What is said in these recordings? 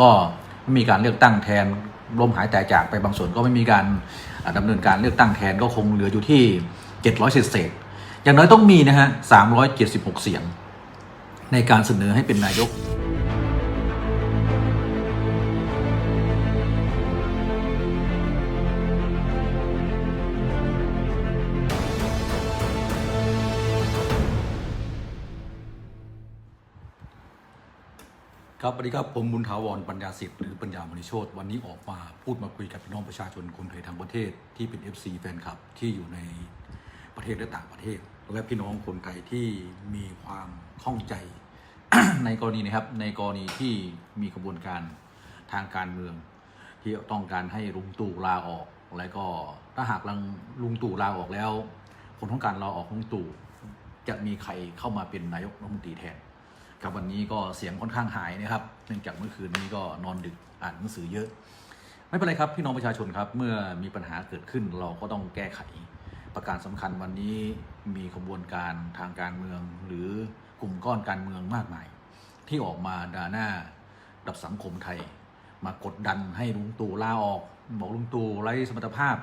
ก็ไม่มีการเลือกตั้งแทนล้มหายแต่จากไปบางส่วนก็ไม่มีการดำดำเนินการเลือกตั้งแทนก็คงเหลืออยู่ที่ 700 เศษเศษอย่างน้อยต้องมีนะฮะ376 เสียง ในการเสนอให้เป็นนายก ครับสวัสดีครับผมบุญถาวรปัญญาสิทธิ์หรือปัญญามณีโชตวันนี้ออกมาพูดมาคุยกับพี่น้องประชาชนคนไทยทั้งประเทศที่เป็น FC แฟนคลับที่อยู่ในประเทศและต่างประเทศ และพี่น้องคนไทยที่มีความข้องใจ ในกรณีนะครับในกรณีที่มีกระบวนการทางการเมือง ที่ต้องการให้ลุงตู่ลาออก และก็ถ้าหากลังลุงตู่ลาออกแล้วผลของการลาออกของลุงตู่จะมีใครเข้ามาเป็นนายกรัฐมนตรีแทน ครับวันนี้ก็เสียงค่อนข้างหายนะครับ เนื่องจากเมื่อคืนนี้ก็นอนดึกอ่านหนังสือเยอะ ไม่เป็นไรครับพี่น้องประชาชนครับ เมื่อมีปัญหาเกิดขึ้นเราก็ต้องแก้ไข ประการสำคัญวันนี้มีขบวนการทางการเมือง หรือกลุ่มก้อนการเมืองมากมาย ที่ออกมาด่าหน้าดับสังคมไทย มากดดันให้ลุงตู่ลาออกบอกลุงตู่ไร้สมรรถภาพ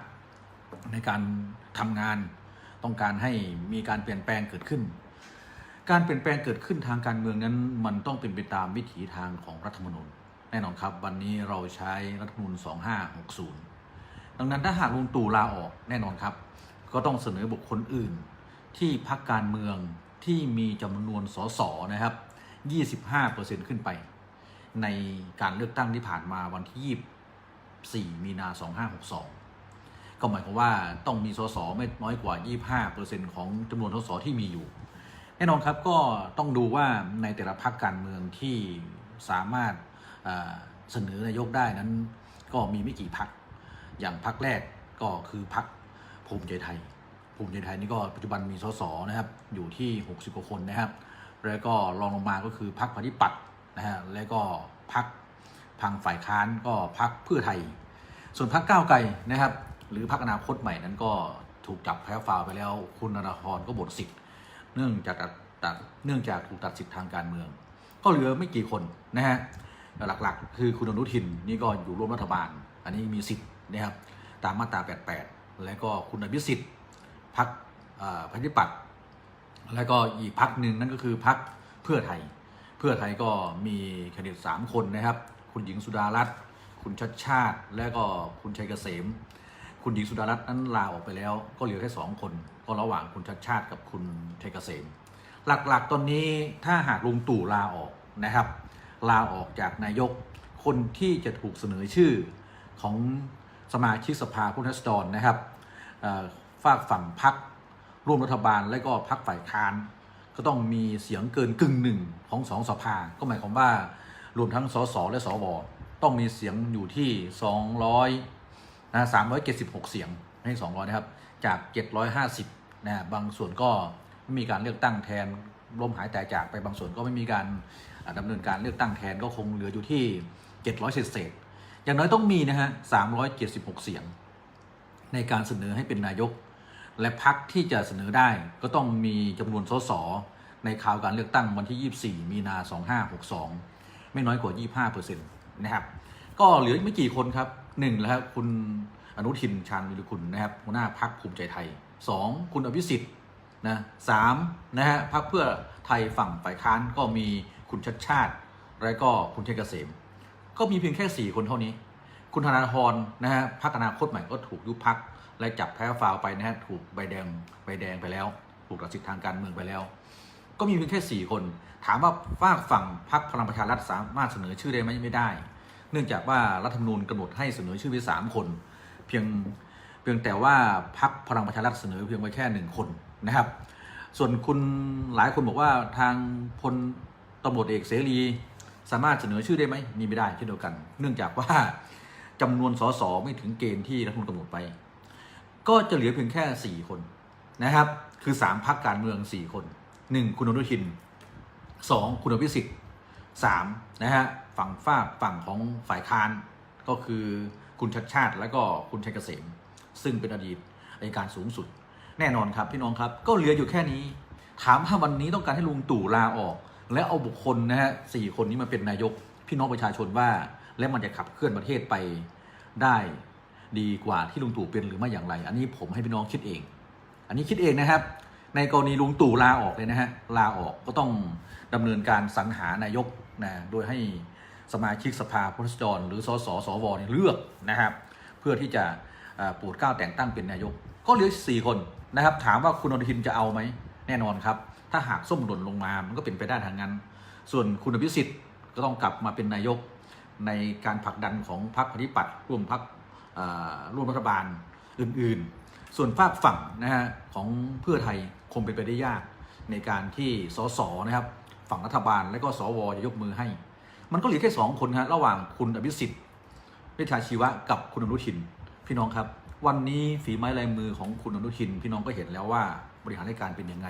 ในการทำงาน ต้องการให้มีการเปลี่ยนแปลงเกิดขึ้น การเปลี่ยนแปลงเกิดขึ้นทางการเมืองนั้น มันต้องเป็นไปตามวิถีทางของรัฐธรรมนูญแน่นอนครับ วันนี้เราใช้รัฐธรรมนูญ 2560 ดังนั้นถ้าหากลุงตู่ลาออกแน่นอนครับ ก็ต้องเสนอบุคคลอื่น ที่พักการเมืองที่มีจำนวนสสนะครับ 25%ขึ้นไป ในการเลือกตั้งที่ผ่านมาวันที่ 24 มีนา 2562 ก็หมายความว่าต้องมีสสไม่น้อยกว่า 25%ของจำนวนสสที่มีอยู่ แน่นอนครับก็ต้องดูว่าในแต่ละพรรคการเมืองที่สามารถเสนอนายกได้นั้น ก็มีไม่กี่พรรคอย่างพรรคแรกก็คือพรรคภูมิใจไทย ภูมิใจไทยนี่ก็ปัจจุบันมีสสนะครับอยู่ที่ 60กว่าคนนะครับ แล้วก็รองลงมาก็คือพรรคปฏิปัตินะฮะแล้วก็พรรคพังฝ่ายค้านก็พรรคเพื่อไทย ส่วนพรรคก้าวไกลนะครับ หรือพรรคอนาคตใหม่นั้นก็ถูกจับแพ้ฟาวไปแล้วคุณนราธรก็บทสิทธิ์ เนื่องจากตัดเนื่องจากถูกตัดสิทธิ์ทางการเมือง ก็เหลือไม่กี่คนนะฮะหลักๆ คือคุณอนุทินนี่ก็อยู่ร่วมรัฐบาล อันนี้มีสิทธิ์นะครับตามมาตรา 88 และก็คุณอภิสิทธิ์พักพันธิปัตย์แล้วก็อีกพักหนึ่งนั่นก็คือพักเพื่อไทย เพื่อไทยก็มีแคนดิเดตสามคนนะครับ คุณหญิงสุดารัตน์คุณชัดชาติ และก็คุณชัยเกษม คุณหญิงสุดารัตน์นั้นลาออกไปแล้ว ก็เหลือแค่สองคน ก็ระหว่างคุณชัดชาติกับคุณชัยเกษมหลักๆ ตอนนี้ถ้าหากลุงตู่ลาออกนะครับ ลาออกจากนายกคนที่จะถูกเสนอชื่อของสมาชิกสภาผู้นราษฎรนะครับฝากฝั่งพักร่วมรัฐบาลและก็พักฝ่ายค้าน ก็ต้องมีเสียงเกินกึ่งหนึ่งของสองสภา ก็หมายความว่ารวมทั้งสสและสวต้องมีเสียงอยู่ที่ 200นะ376 เสียงไม่ใช่200 นะครับ จาก 750 นะบางส่วนก็ไม่มีการเลือกตั้งแทนล้มหายแต่จากไปบางส่วนก็ไม่มีการอ่าดำเนินการเลือกตั้งแทนก็คงเหลืออยู่ที่ 700เศษเศษๆอย่างน้อยต้องมีนะฮะ 376 เสียง ในการเสนอให้เป็นนายก และพักที่จะเสนอได้ก็ต้องมีจำนวนสสในข่าวการเลือกตั้งวันที่ 24 มีนา 2562 ไม่น้อยกว่า 25%นะครับ ก็เหลืออีกไม่กี่คนครับหนึ่งแล้วครับคุณอนุทินชาญวิรุกุลนะครับหัวหน้าพักภูมิใจไทย 2. คุณอภิสิทธิ์นะสามนะฮะพักเพื่อไทยฝั่งฝ่ายค้านก็มีคุณชัดชาติ และก็คุณเทยเกษม ก็มีเพียงแค่ 4 คนเท่านี้ คุณธนาธรนะฮะพักอนาคตใหม่ก็ถูกยุบพักและจับแพ้ฟาวไปนะฮะถูกใบแดงใบแดงไปแล้ว ถูกตัดสิทธิ์ทางการเมืองไปแล้ว ก็มีเพียงแค่ 4 คน ถามว่าฝากฝั่งพรรคพลังประชารัฐสามารถเสนอชื่อได้ไหมไม่ได้ เนื่องจากว่ารัฐธรรมนูญกำหนดให้เสนอชื่อไว้สามคน เพียง พียงแต่ว่าพรรคพลังประชารัฐเสนอเพียงไว้แค่หนึ่งคนนะครับ ส่วนคุณหลายคนบอกว่าทางพลตำรวจเอกเสรี สามารถเสนอชื่อได้ไหมมีไม่ได้เช่นเดียวกัน เนื่องจากว่าจำนวนสสไม่ถึงเกณฑ์ที่รัฐมนูญกำหนดไป ก็จะเหลือเพียงแค่ 4 คนนะครับ คือ 3พักการเมือง 4 คน 1 คุณอนุทิน 2 คุณอภิสิทธิ์3นะฮะฝั่งฝาฝั่งของฝ่ายค้านก็คือคุณชัดชาติ และก็คุณชัยเกษม ซึ่งเป็นอดีตอัยการสูงสุด แน่นอนครับพี่น้องครับ ก็เหลืออยู่แค่นี้ ถามว่าวันนี้ต้องการให้ลุงตู่ลาออก และเอาบุคคลนะฮะสี่คนนี้มาเป็นนายก พี่น้องประชาชนว่า และมันจะขับเคลื่อนประเทศไปได้ดีกว่าที่ลุงตู่เป็นหรือไม่อย่างไร อันนี้ผมให้พี่น้องคิดเอง อันนี้คิดเองนะครับ ในกรณีลุงตู่ลาออกเลยนะฮะลาออกก็ต้องดำเนินการสรรหานายกนะโดยให้สมาชิกสภาผู้แทนราษฎรหรือสสสวเนี่ยเลือกนะครับ เพื่อที่จะ โปรดเกล้าแต่งตั้งเป็นนายก ก็เหลือสี่คนนะครับ ถามว่าคุณอนุทินจะเอาไหมแน่นอนครับ ถ้าหากส้มหล่นลงมามันก็เป็นไปได้ทางนั้น ส่วนคุณอภิสิทธิ์ก็ต้องกลับมาเป็นนายกในการผลักดันของพรรคปฏิปัติร่วมพรรคร่วมรัฐบาลอื่นๆ ส่วนฝากฝั่งนะฮะของเพื่อไทยคงเป็นไปได้ยากในการที่สสนะครับฝั่งรัฐบาลและก็สวจะยกมือให้ มันก็เหลือแค่สองคนฮะระหว่างคุณอภิสิทธิ์เวชชาชีวะกับคุณอนุทิน พี่น้องครับ วันนี้ฝีไม้ลายมือของคุณอนุทิน พี่น้องก็เห็นแล้วว่าบริหารราชการเป็นยังไง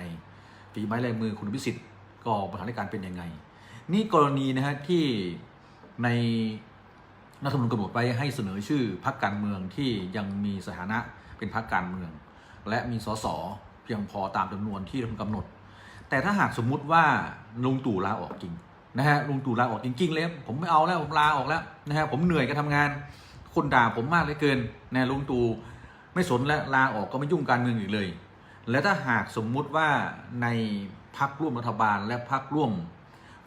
ฝีไม้ลายมือคุณอภิสิทธิ์ก็บริหารราชการเป็นยังไง นี่กรณีนะฮะที่ในรัฐธรรมนูญกำหนดไว้ให้เสนอชื่อพรรคการเมืองที่ยังมีสถานะเป็นพรรคการเมือง และมีสสเพียงพอตามจำนวนที่รัฐมนูญกำหนด แต่ถ้าหากสมมุติว่าลุงตู่ลาออกจริงนะฮะลุงตู่ลาออกจริงๆเลยผมไม่เอาแล้วผมลาออกแล้วนะฮะผมเหนื่อยกับทำงาน คนด่าผมมากเหลือเกินนะลุงตู่ไม่สนและลาออกก็ไม่ยุ่งการเมืองอีกเลย และถ้าหากสมมุติว่าในพักร่วมรัฐบาลและพักร่วม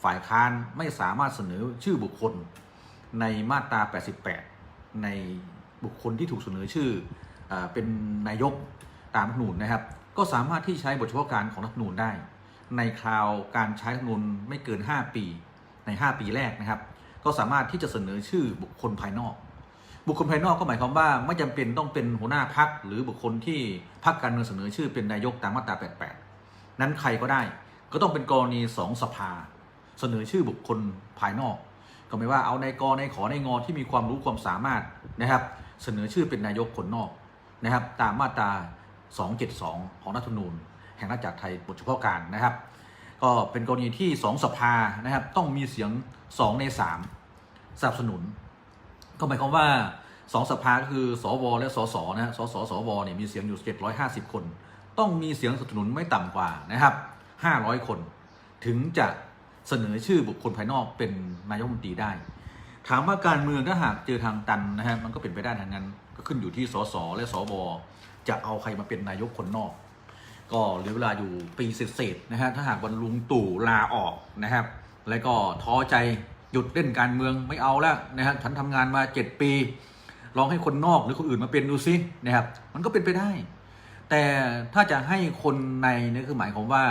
ฝ่ายค้านไม่สามารถเสนอชื่อบุคคลในมาตรา 88 ในบุคคลที่ถูกเสนอชื่ออเป็นนายกตามรัฐนูญนะครับ ก็สามารถที่ใช้บทเฉพาะการของรัฐนูญได้ ในคราวการใช้รัฐนูญไม่เกิน 5 ปีใน 5 ปีแรกนะครับ ก็สามารถที่จะเสนอชื่อบุคคลภายนอก บุคคลภายนอกก็หมายความว่าไม่จำเป็นต้องเป็นหัวหน้าพักหรือบุคคลที่พักการเมืองเสนอชื่อเป็นนายกตามมาตรา 88 นั้นใครก็ได้ ก็ต้องเป็นกรณีสองสภา เสนอชื่อบุคคลภายนอก ก็ไม่ว่าเอาในกในขอในงอที่มีความรู้ความสามารถนะครับ เสนอชื่อเป็นนายกคนนอกนะครับ ตามมาตรา 272 ของรัฐธรรมนูญ แห่งราชอาณาจักรไทยบทเฉพาะการนะครับ ก็เป็นกรณีที่2สภานะครับต้องมีเสียง 2 ใน 3สนับสนุน ก็หมายความว่า2สภาก็คือสวและสสนะสสสวเนี่ยมีเสียงอยู่ 750 คน ต้องมีเสียงสนับสนุนไม่ต่ำกว่านะครับ 500 คน ถึงจะเสนอชื่อบุคคลภายนอกเป็นนายกรัฐมนตรีได้ ถามว่าการเมืองถ้าหากเจอทางตันนะฮะมันก็เป็นไปได้ทางนั้น ก็ขึ้นอยู่ที่สสและสวจะเอาใครมาเป็นนายกคนนอก ก็เหลือเวลาอยู่ปีเศษๆนะฮะถ้าหากวันลุงตู่ลาออกนะครับ แล้วก็ท้อใจ หยุดเล่นการเมืองไม่เอาแล้วนะครับฉันทำงานมา 7 ปี ลองให้คนนอกหรือคนอื่นมาเป็นดูซินะครับ มันก็เป็นไปได้ แต่ถ้าจะให้คนในนี่คือหมายความว่า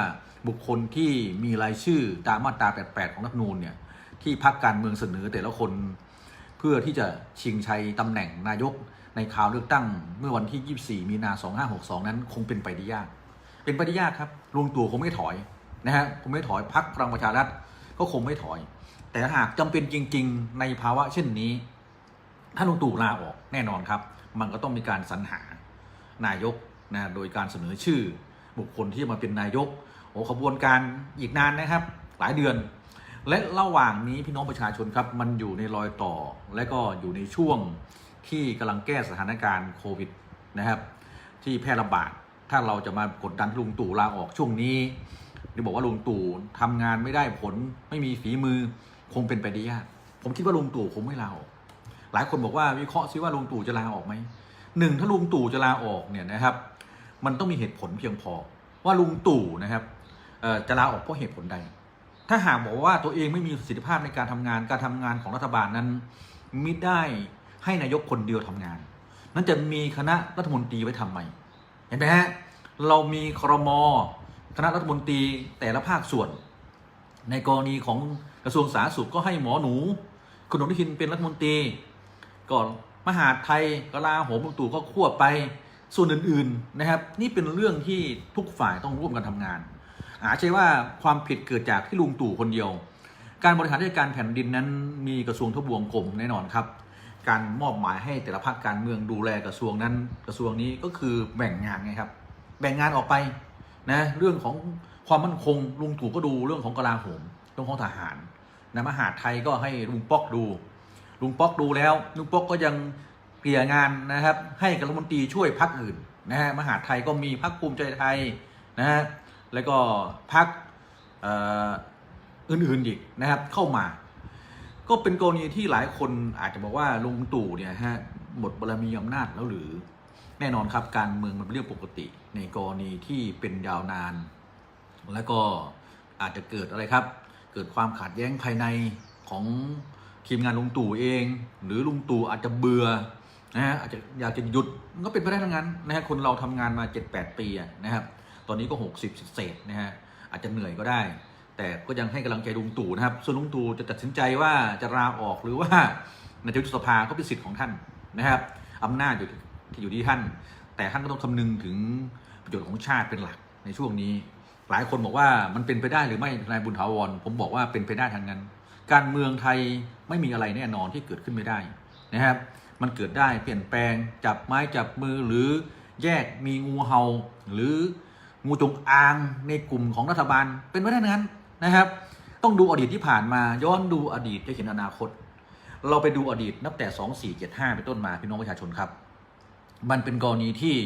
บุคคลที่มีรายชื่อตามมาตรา 88 ของรัฐนูญเนี่ยที่พักการเมืองเสนอแต่ละคนเพื่อที่จะชิงชัยตำแหน่งนายกในข่าวเลือกตั้งเมื่อวันที่ 24 มีนา 2562 นั้นคงเป็นไปได้ยาก เป็นไปได้ยากครับลุงตู่คงไม่ถอยนะฮะคงไม่ถอยพักพลังประชารัฐก็คงไม่ถอย แต่หากจำเป็นจริง ๆ ในภาวะเช่นนี้ ถ้าลุงตู่ลาออกแน่นอนครับ มันก็ต้องมีการสรรหานายกนะโดยการเสนอชื่อ บุคคลที่จะมาเป็นนายกโอ้ขบวนการอีกนานนะครับ หลายเดือน และระหว่างนี้พี่น้องประชาชนครับ มันอยู่ในรอยต่อ และก็อยู่ในช่วงที่กำลังแก้สถานการณ์โควิดนะครับ ที่แพร่ระบาดถ้าเราจะมากดดันลุงตู่ลาออกช่วงนี้หรือบอกว่าลุงตู่ทำงานไม่ได้ผลไม่มีฝีมือ คงเป็นไปได้ยาก ผมคิดว่าลุงตู่คงไม่ลาออก หลายคนบอกว่าวิเคราะห์ซิว่าลุงตู่จะลาออกไหมหนึ่งถ้าลุงตู่จะลาออกเนี่ยนะครับ มันต้องมีเหตุผลเพียงพอ ว่าลุงตู่นะครับจะลาออกเพราะเหตุผลใด ถ้าหากบอกว่าตัวเองไม่มีประสิทธิภาพในการทำงานการทำงานของรัฐบาลนั้นมิได้ให้นายกคนเดียวทำงาน นั้นจะมีคณะรัฐมนตรีไว้ทำไมเห็นไหมฮะเรามีครมคณะรัฐมนตรีแต่ละภาคส่วน ในกรณีของ กระทรวงสาธารณสุขก็ให้หมอหนู คุณอนุทินเป็นรัฐมนตรี ก่อนมหาดไทยกลาโหมลุงตู่ก็ควบไปส่วนอื่นๆนะครับ นี่เป็นเรื่องที่ทุกฝ่ายต้องร่วมกันทำงาน อาใช่ว่าความผิดเกิดจากที่ลุงตู่คนเดียว การบริหารราชการแผ่นดินนั้นมีกระทรวงทบวงกรมแน่นอนครับ การมอบหมายให้แต่ละภาคการเมืองดูแลกระทรวงนั้นกระทรวงนี้ก็คือแบ่งงานไงครับ แบ่งงานออกไปนะเรื่องของความมั่นคงลุงตู่ก็ดูเรื่องของกลาโหม เรื่องของทหารนะมหาไทยก็ให้ลุงป๊อกดู ลุงป๊อกดูแล้วลุงป๊อกก็ยังเกลี่ยงานนะครับ ให้กับรัฐมนตรีช่วยพักอื่นนะฮะมหาไทยก็มีพักภูมิใจไทยนะฮะแล้วก็พักอื่นๆอีกนะครับเข้ามา ก็เป็นกรณีที่หลายคนอาจจะบอกว่าลุงตู่เนี่ยฮะหมดบารมีอำนาจแล้วหรือแน่นอนครับการเมืองมันเป็นเรื่องปกติในกรณีที่เป็นยาวนาน แล้วก็อาจจะเกิดอะไรครับ เกิดความขัดแย้งภายในของทีมงานลุงตู่เอง หรือลุงตู่อาจจะเบื่อนะฮะอาจจะอยากจะหยุดมันก็เป็นไปได้ทั้งนั้นนะฮะคนเราทำงานมา 7-8 ปีนะครับ ตอนนี้ก็ 60เศษนะฮะอาจจะเหนื่อยก็ได้ แต่ก็ยังให้กำลังใจลุงตู่นะครับ ส่วนลุงตู่จะตัดสินใจว่าจะลาออกหรือว่าในยุบสภาก็เป็นสิทธิ์ของท่านนะครับอำนาจอยู่ที่อยู่ที่ท่าน แต่ท่านก็ต้องคำนึงถึงประโยชน์ของชาติเป็นหลักในช่วงนี้ หลายคนบอกว่ามันเป็นไปได้หรือไม่นายบุญถาวร ผมบอกว่าเป็นไปได้ทางนั้น การเมืองไทยไม่มีอะไรแน่นอนที่เกิดขึ้นไม่ได้นะครับ มันเกิดได้เปลี่ยนแปลงจับไม้จับมือหรือแยกมีงูเห่าหรืองูจงอางในกลุ่มของรัฐบาลเป็นไปได้ทั้งนั้นนะครับ ต้องดูอดีตที่ผ่านมาย้อนดูอดีตจะเห็นอนาคต เราไปดูอดีตนับแต่ 2475เป็นต้นมาพี่น้องประชาชนครับ มันเป็นกรณีที่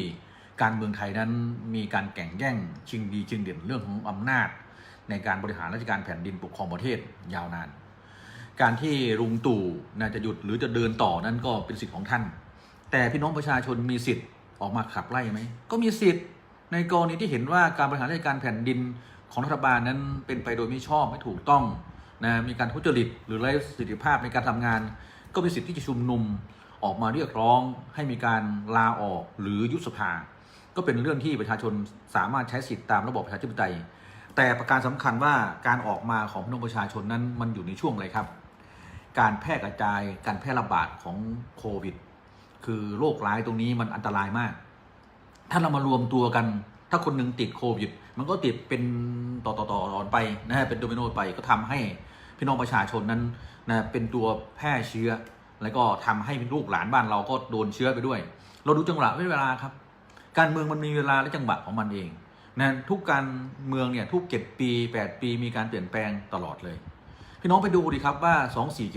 การเมืองไทยนั้นมีการแข่งแย่งชิงดีชิงเด่นเรื่องของอำนาจ ในการบริหารราชการแผ่นดินปกครองประเทศยาวนาน การที่ลุงตู่น่าจะหยุดหรือจะเดินต่อนั้นก็เป็นสิทธิ์ของท่าน แต่พี่น้องประชาชนมีสิทธิ์ออกมาขับไล่ไหมก็มีสิทธิ์ ในกรณีที่เห็นว่าการบริหารราชการแผ่นดินของรัฐบาลนั้นเป็นไปโดยไม่ชอบไม่ถูกต้องนะมีการทุจริตหรือไร้ประสิทธิภาพในการทำงาน ก็มีสิทธิ์ที่จะชุมนุมออกมาเรียกร้องให้มีการลาออกหรือยุบสภา ก็เป็นเรื่องที่ประชาชนสามารถใช้สิทธิตามระบบประชาธิปไตย แต่ประการสำคัญว่าการออกมาของพี่น้องประชาชนนั้นมันอยู่ในช่วงอะไรครับ การแพร่กระจายการแพร่ระบาดของโควิด คือโรคร้ายตรงนี้มันอันตรายมาก ถ้าเรามารวมตัวกัน ถ้าคนหนึ่งติดโควิด มันก็ติดเป็นต่อต่อต่อต่อไปนะฮะเป็นโดมิโนไปก็ทำให้พี่น้องประชาชนนั้นนะเป็นตัวแพร่เชื้อ แล้วก็ทำให้ลูกหลานบ้านเราก็โดนเชื้อไปด้วย เราดูจังหวะเวลาครับ การเมืองมันมีเวลาและจังหวะของมันเองนะทุกการเมืองเนี่ยทุกเจ็ดปี 8 ปีมีการเปลี่ยนแปลงตลอดเลย พี่น้องไปดูดิครับว่า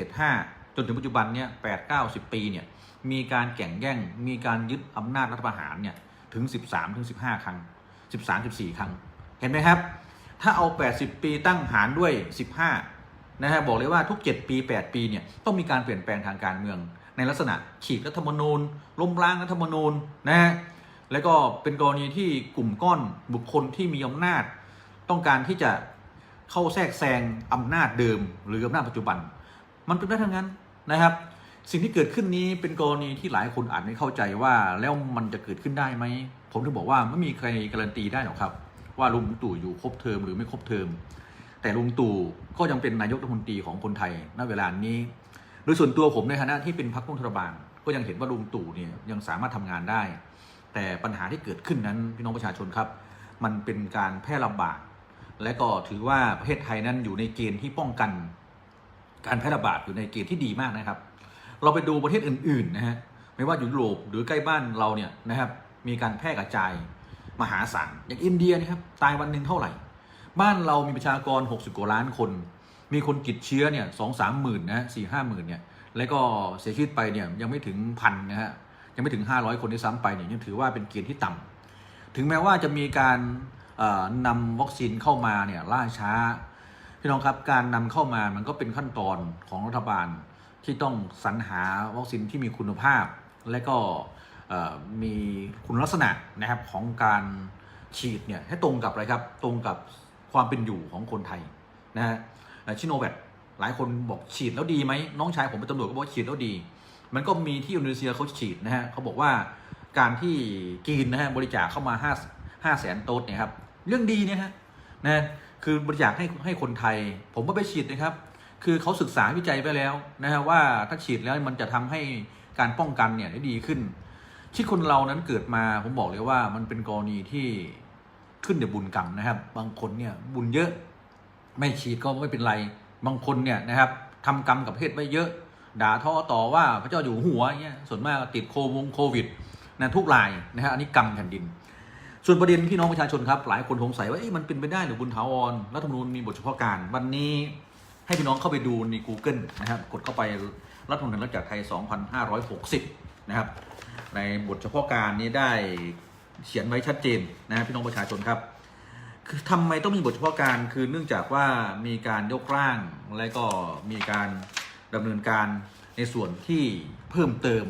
2475 จนถึงปัจจุบันเนี่ย8 9 0ปีเนี่ยมีการแข่งแย่ง มีการยึดอำนาจรัฐประหารเนี่ยถึง 13ถึง15 ครั้ง 13 14 ครั้ง เห็นไหมครับ ถ้าเอา 80 ปีตั้งหารด้วย 15 นะฮะบอกเลยว่าทุก 7 ปี 8 ปีเนี่ยต้องมีการเปลี่ยนแปลงทางการเมือง ในลักษณะฉีกรัฐธรรมนูญล้มล้างรัฐธรรมนูญนะฮะ แล้วก็เป็นกรณีที่กลุ่มก้อนบุคคลที่มีอำนาจ ต้องการที่จะเข้าแทรกแซงอำนาจเดิม หรืออำนาจปัจจุบัน มันเป็นได้ทั้งนั้นนะครับ สิ่งที่เกิดขึ้นนี้เป็นกรณีที่หลายคนอาจไม่เข้าใจว่าแล้วมันจะเกิดขึ้นได้ไหมผมถึงบอกว่าไม่มีใครการันตีได้หรอกครับ ว่าลุงตู่อยู่ครบเทอมหรือไม่ครบเทอมแต่ลุงตู่ก็ยังเป็นนายกรัฐมนตรีของคนไทยณเวลานี้โดยส่วนตัวผมในฐานะที่เป็นพรรคร่วมรัฐบาลก็ยังเห็นว่าลุงตู่เนี่ยยังสามารถทำงานได้ แต่ปัญหาที่เกิดขึ้นนั้นพี่น้องประชาชนครับ มันเป็นการแพร่ระบาด และก็ถือว่าประเทศไทยนั้นอยู่ในเกณฑ์ที่ป้องกัน การแพร่ระบาดอยู่ในเกณฑ์ที่ดีมากนะครับ เราไปดูประเทศอื่นๆนะฮะไม่ว่าอยู่ยุโรปหรือใกล้บ้านเราเนี่ยนะครับมีการแพร่กระจายมหาศาลอย่างอินเดียนะครับตายวันหนึ่งเท่าไหร่ บ้านเรามีประชากร 60กว่าล้านคน มีคนติดเชื้อเนี่ยสองสามหมื่นนะสี่ห้าหมื่นเนี่ยแล้วก็เสียชีวิตไปเนี่ยยังไม่ถึงพันนะฮะ ยังไม่ถึง 500 คนที่ซ้ำไปเนี่ยยังถือว่าเป็นเกณฑ์ที่ต่ำถึงแม้ว่าจะมีการเอ่อนำวัคซีนเข้ามาเนี่ยล่าช้า พี่น้องครับการนำเข้ามามันก็เป็นขั้นตอนของรัฐบาลที่ต้องสรรหาวัคซีนที่มีคุณภาพ และก็มีคุณลักษณะนะครับของการฉีดเนี่ยให้ตรงกับอะไรครับตรงกับความเป็นอยู่ของคนไทยนะฮะชิโนแวคหลายคนบอกฉีดแล้วดีไหมน้องชายผมเป็นตำรวจก็บอกฉีดแล้วดี มันก็มีที่อินโดนีเซียเขาฉีดนะฮะเขาบอกว่าการที่จีนนะฮะบริจาคเข้ามา5 5แสนโดสเนี่ยครับเรื่องดีเนี่ยฮะนะคือบริจาคให้ให้คนไทย ผมก็ไปฉีดนะครับ คือเขาศึกษาวิจัยไปแล้วนะฮะว่าถ้าฉีดแล้วมันจะทำให้การป้องกันเนี่ยได้ดีขึ้นที่คนเรานั้นเกิดมาผมบอกเลยว่ามันเป็นกรณีที่ขึ้นเดี๋ยวบุญกรรมนะครับ บางคนเนี่ยบุญเยอะ ไม่ฉีดก็ไม่เป็นไร บางคนเนี่ยนะครับทำกรรมกับเพศไว้เยอะ ด่าท้อต่อว่าพระเจ้าอยู่หัวเงี้ยส่วนมากติดโควงโควิดนะทุกรายนะฮะอันนี้กรรมแผ่นดิน ส่วนประเด็นพี่น้องประชาชนครับหลายคนสงสัยว่ามันเป็นไปได้หรือบุญถาวรรัฐธรรมนูญมีบทเฉพาะการ วันนี้ให้พี่น้องเข้าไปดูใน Google นะครับกดเข้าไปรัฐธรรมนูญรัฐจักไทย 2560 นะครับ ในบทเฉพาะการนี้ได้เขียนไว้ชัดเจนนะฮะพี่น้องประชาชนครับคือทำไมต้องมีบทเฉพาะการคือเนื่องจากว่ามีการยกร่างและก็มีการ ดำเนินการในส่วนที่เพิ่มเติม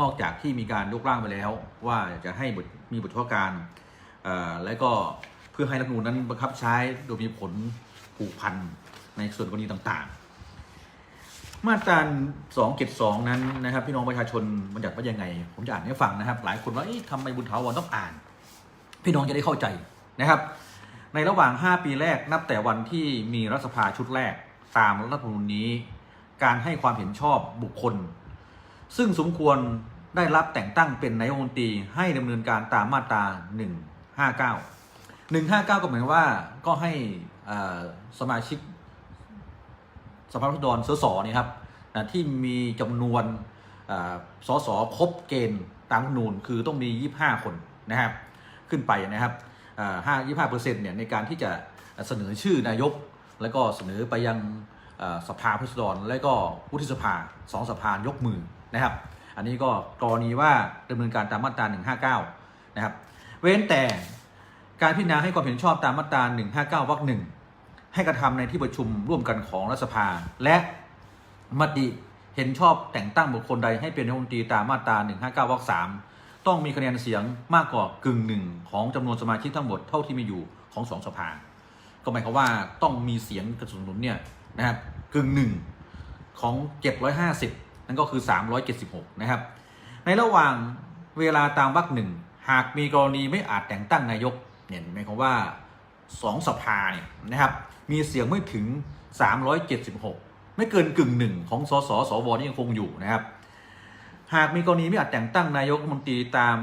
นอกจากที่มีการยกร่างไปแล้ว ว่าจะให้มีบทเฉพาะการและก็เพื่อให้รัฐมนูญนั้นบังคับใช้โดยมีผลผูกพันในส่วนกรณีต่างๆ มาตรา 272 นั้นนะครับ พี่น้องประชาชนบัญญัติว่ายังไง ผมจะอ่านให้ฟังนะครับ หลายคนว่าทำไมบุญถาวรต้องอ่าน พี่น้องจะได้เข้าใจนะครับ ในระหว่าง 5 ปีแรกนับแต่วันที่มีรัฐสภาชุดแรกตามรัฐธรรมนูญนี้ การให้ความเห็นชอบบุคคล ซึ่งสมควรได้รับแต่งตั้งเป็นนายกรัฐมนตรีให้ดำเนินการตามมาตรา 159 159 ก็หมายว่าก็ให้สมาชิกสภาผู้แทนรสสนี่ครับที่มีจำนวนอ่าสสครบเกณฑ์ตามนูญคือต้องมี 25 คนนะครับ ขึ้นไปนะครับห้ายี่ห้าเปอร์เซ็นต์เนี่ยในการที่จะเสนอชื่อนายก แล้วก็เสนอไปยัง สภาผู้แทนรและก็วุฒิสภาสองสภายกมือนะครับ อันนี้ก็กรณีว่าดำเนินการตามมาตรา 159 นะครับ เว้นแต่การพิจารณาให้ความเห็นชอบตามมาตรา 159 วรรคหนึ่งให้กระทำในที่ประชุมร่วมกันของรัฐสภา และมติเห็นชอบแต่งตั้งบุคคลใดให้เป็นนายกรัฐมนตรีตามมาตรา 159 วรรคสามต้องมีคะแนนเสียงมากกว่ากึ่งหนึ่งของจำนวนสมาชิกทั้งหมดเท่าที่มีอยู่ของสองสภา ก็หมายความว่าต้องมีเสียงกระสุนหนุนเนี่ย นะครับกึ่งหนึ่งของ 750 นั่นก็คือ 376 นะครับ ในระหว่างเวลาตามวรรคหนึ่งหากมีกรณีไม่อาจแต่งตั้งนายกเนี่ยหมายความว่าสองสภาเนี่ยนะครับ มีเสียงไม่ถึง 376 ไม่เกินกึ่งหนึ่งของสสสวนี่ยังคงอยู่นะครับ หากมีกรณีไม่อาจแต่งตั้งนายกรัฐมนตรีตาม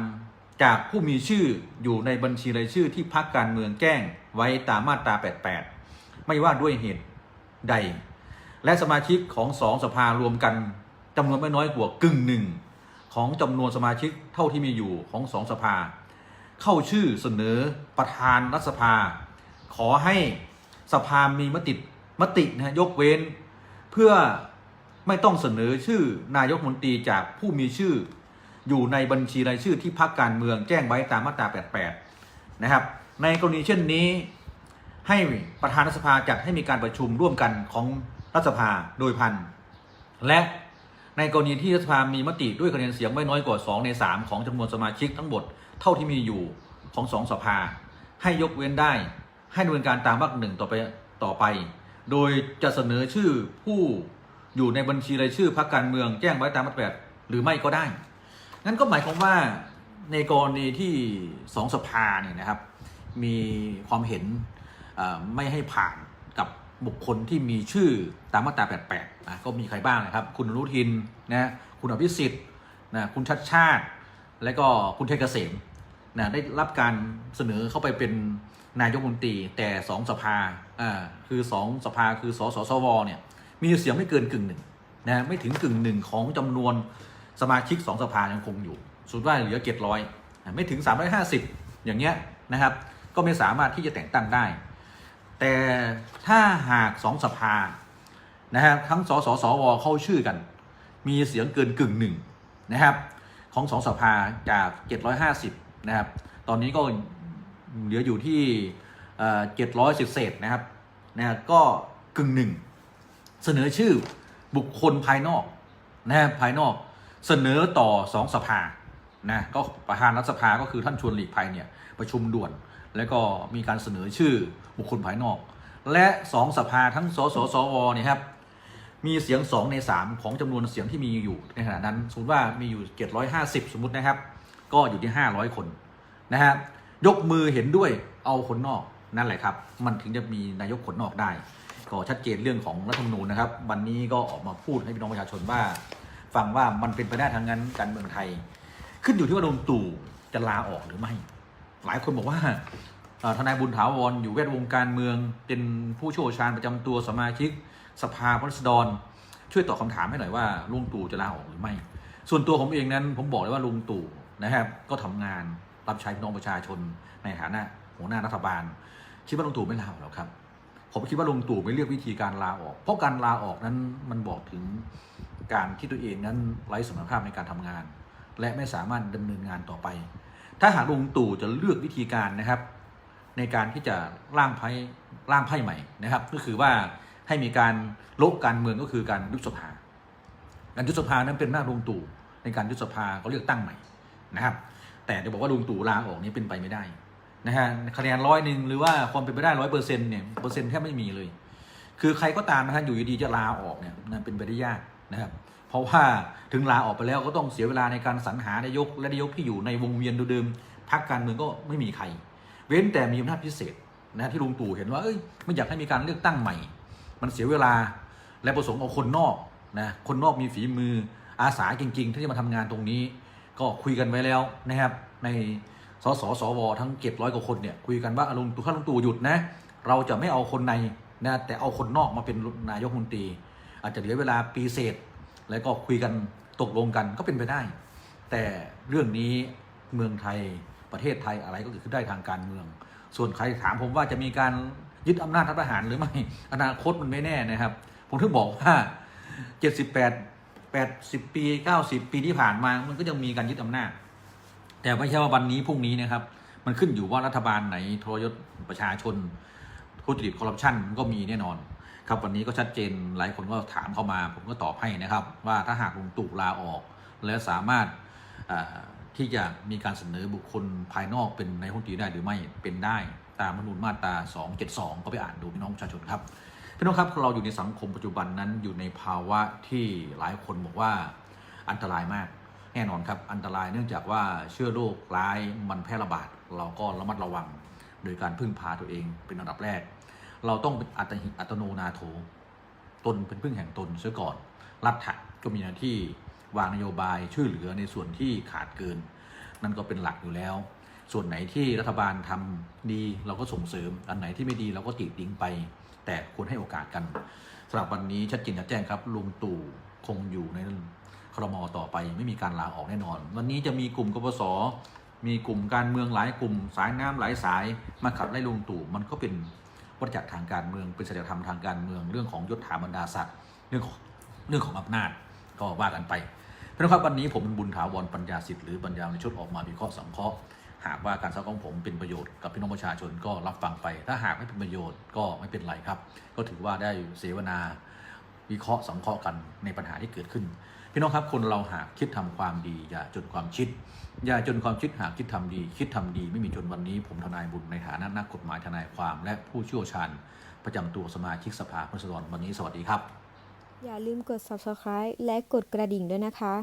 จากผู้มีชื่ออยู่ในบัญชีรายชื่อที่พักการเมืองแจ้งไว้ตามมาตรา 88 ไม่ว่าด้วยเหตุ ใด และสมาชิกของสองสภารวมกันจำนวนไม่น้อยกว่ากึ่งหนึ่งของจำนวนสมาชิกเท่าที่มีอยู่ของสองสภา เข้าชื่อเสนอประธานรัฐสภา ขอให้สภามีมติมตินะยกเว้น เพื่อไม่ต้องเสนอชื่อนายกมนตรีจากผู้มีชื่อ อยู่ในบัญชีรายชื่อที่พักการเมืองแจ้งไว้ตามมาตรา 88 นะครับ ในกรณีเช่นนี้ ให้ประธานรัฐสภาจัดให้มีการประชุมร่วมกันของรัฐสภาโดยพันและในกรณีที่รัฐสภามีมติด้วยคะแนนเสียงไม่น้อยกว่า 2 ใน 3 ของจำนวนสมาชิกทั้งหมดเท่าที่มีอยู่ของสองสภา ให้ยกเว้นได้ ให้ดำเนินการตามวรรคหนึ่งต่อไปต่อไป โดยจะเสนอชื่อผู้อยู่ในบัญชีรายชื่อพรรคการเมืองแจ้งไว้ตามมาตรา8หรือไม่ก็ได้งั้นก็หมายความว่าในกรณีที่สองสภาเนี่ยนะครับ มีความเห็น ไม่ให้ผ่านกับบุคคลที่มีชื่อตามมาตรา 88นะก็มีใครบ้างนะครับ คุณอนุทินนะคุณอภิสิทธิ์นะคุณชัดชาติ และก็คุณเทยเกษมนะได้รับการเสนอเข้าไปเป็นนายกรัฐมนตรีแต่สองสภาอ่าคือสองสภาคือสสสวเนี่ยมีเสียงไม่เกินกึ่งหนึ่งนะไม่ถึงกึ่งหนึ่งของจำนวนสมาชิกสองสภายังคงอยู่ สุดว่าเหลือเจ็ดร้อยไม่ถึง 350 อย่างเงี้ยนะครับ ก็ไม่สามารถที่จะแต่งตั้งได้ แต่ถ้าหากสองสภานะครับทั้งสสสวเข้าชื่อกัน มีเสียงเกินกึ่งหนึ่งนะครับของสองสภาจาก 750 นะครับ ตอนนี้ก็เหลืออยู่ที่เจ็ดร้อยสิบเศษนะครับนะก็กึ่งหนึ่งเสนอชื่อบุคคลภายนอกนะฮะภายนอกเสนอต่อสองสภานะก็ประธานรัฐสภาก็คือท่านชวนหลีกภัยเนี่ยประชุมด่วน แล้วก็มีการเสนอชื่อบุคคลภายนอก และสองสภาทั้งสสสวเนี่ยครับมีเสียง 2 ใน 3 ของจำนวนเสียงที่มีอยู่ในขณะนั้นสมมติว่ามีอยู่ 750 สมมุตินะครับ ก็อยู่ที่ 500 คนนะฮะยกมือเห็นด้วยเอาคนนอกนั่นแหละครับ มันถึงจะมีนายกคนนอกได้ ก็ชัดเจนเรื่องของรัฐธรรมนูญนะครับ วันนี้ก็ออกมาพูดให้พี่น้องประชาชนว่า ฟังว่ามันเป็นไปได้ทางนั้นการเมืองไทย ขึ้นอยู่ที่ว่าลุงตู่จะลาออกหรือไม่ หลายคนบอกว่าทนายบุญถาวรอยู่แวดวงการเมือง เป็นผู้เชี่ยวชาญประจำตัวสมาชิก สภาผู้แทนราษฎร ช่วยตอบคำถามให้หน่อยว่าลุงตู่จะลาออกหรือไม่ ส่วนตัวผมเองนั้นผมบอกเลยว่าลุงตู่นะครับก็ทำงานรับใช้พี่น้องประชาชนในฐานะหัวหน้ารัฐบาล คิดว่าลุงตู่ไม่ลาออกหรอกครับ ผมคิดว่าลุงตู่ไม่เลือกวิธีการลาออก เพราะการลาออกนั้นมันบอกถึงการที่ตัวเองนั้นไร้สมรรถภาพในการทำงาน และไม่สามารถดำเนินงานต่อไป ถ้าหากลุงตู่จะเลือกวิธีการนะครับ ในการที่จะร่างไพ่ร่างไพ่ใหม่นะครับ ก็คือว่าให้มีการโละการเมืองก็คือการยุบสภา การยุบสภานั้นเป็นหน้าลุงตู่ในการยุบสภาก็เลือกตั้งใหม่นะครับ แต่จะบอกว่าลุงตู่ลาออกนี่เป็นไปไม่ได้นะฮะคะแนนร้อยหนึ่งหรือว่าความเป็นไปได้ร้อยเปอร์เซ็นต์เนี่ยเปอร์เซ็นต์แทบไม่มีเลย คือใครก็ตามนะฮะอยู่ดีๆจะลาออกเนี่ยนั่นเป็นไปได้ยาก นะครับเพราะว่าถึงลาออกไปแล้วก็ต้องเสียเวลาในการสรรหานายกและนายกที่อยู่ในวงเวียนเดิมๆพรรคการเมืองก็ไม่มีใคร เว้นแต่มีอำนาจพิเศษนะที่ลุงตู่เห็นว่าเอ้ยไม่อยากให้มีการเลือกตั้งใหม่ มันเสียเวลาและประสงค์เอาคนนอกนะคนนอกมีฝีมืออาสาจริง ๆ ที่จะมาทำงานตรงนี้ ก็คุยกันไว้แล้วนะครับ ในสสสวทั้งเก็บร้อยกว่าคนเนี่ยคุยกันว่าลุงตู่ถ้าลุงตู่หยุดนะ เราจะไม่เอาคนในนะแต่เอาคนนอกมาเป็นนายกมนตรี อาจจะเหลือเวลาปีเศษ แล้วก็คุยกันตกลงกันก็เป็นไปได้ แต่เรื่องนี้เมืองไทยประเทศไทยอะไรก็เกิดขึ้นได้ทางการเมือง ส่วนใครถามผมว่าจะมีการยึดอำนาจรัฐประหารหรือไม่อนาคตมันไม่แน่นะครับ ผมถึงบอกว่า 78 80 ปี 90 ปีที่ผ่านมามันก็ยังมีการยึดอำนาจ แต่ไม่ใช่ว่าวันนี้พรุ่งนี้นะครับ มันขึ้นอยู่ว่ารัฐบาลไหนทรยศประชาชนทุจริตคอร์รัปชันมันก็มีแน่นอน ครับวันนี้ก็ชัดเจนหลายคนก็ถามเข้ามา ผมก็ตอบให้นะครับ ว่าถ้าหากลุงตู่ลาออก และสามารถที่จะมีการเสนอบุคคลภายนอกเป็นนายกรัฐมนตรีได้หรือไม่เป็นได้ ตามรัฐมนูญมาตรา 272 ก็ไปอ่านดูพี่น้องประชาชนครับพี่น้องครับเราอยู่ในสังคมปัจจุบันนั้นอยู่ในภาวะที่หลายคนบอกว่าอันตรายมาก แน่นอนครับ อันตรายเนื่องจากว่าเชื้อโรคร้ายมันแพร่ระบาด เราก็ระมัดระวัง โดยการพึ่งพาตัวเองเป็นอันดับแรก เราต้องเป็นอัตหิอัตโนนาโถตนเป็นพึ่งแห่งตนเสียก่อน รัฐะก็มีหน้าที่วางนโยบายช่วยเหลือในส่วนที่ขาดเกิน นั่นก็เป็นหลักอยู่แล้ว ส่วนไหนที่รัฐบาลทำดีเราก็ส่งเสริม อันไหนที่ไม่ดีเราก็ติดิ้งไป แต่ควรให้โอกาสกันสำหรับวันนี้ชัดเจนชัดแจ้งครับลุงตู่คงอยู่ในครมต่อไปไม่มีการลาออกแน่นอน วันนี้จะมีกลุ่มกปสมีกลุ่มการเมืองหลายกลุ่ม สายน้ำหลายสายมาขับไล่ลุงตู่มันก็เป็น วัฏจักรทางการเมืองเป็นศัลธรรมทางการเมืองเรื่องของยศถาบรรดาศักดิ์เรื่องของเรื่องของอำนาจก็ว่ากันไปเพื่อนครับวันนี้ผมเป็นบุญถาวรปัญญาสิทธิ์หรือปัญญาในชุดออกมาวิเคราะห์สังเคราะห์หากว่าการสร้างของผมเป็นประโยชน์กับพี่น้องประชาชนก็รับฟังไป ถ้าหากไม่เป็นประโยชน์ก็ไม่เป็นไรครับ ก็ถือว่าได้เสวนาวิเคราะห์สังเคราะห์กันในปัญหาที่เกิดขึ้น พี่น้องครับคนเราหากคิดทำความดี อย่าจนความคิด อย่าจนความคิดหากคิดทำดี คิดทำดีไม่มีจนวันนี้ ผมทนายบุญในฐานะนักกฎหมายทนายความและผู้เชี่ยวชาญ ประจำตัวสมาชิกสภาผู้สนราษฎรวันนี้สวัสดีครับ อย่าลืมกด subscribe และกดกระดิ่งด้วยนะคะ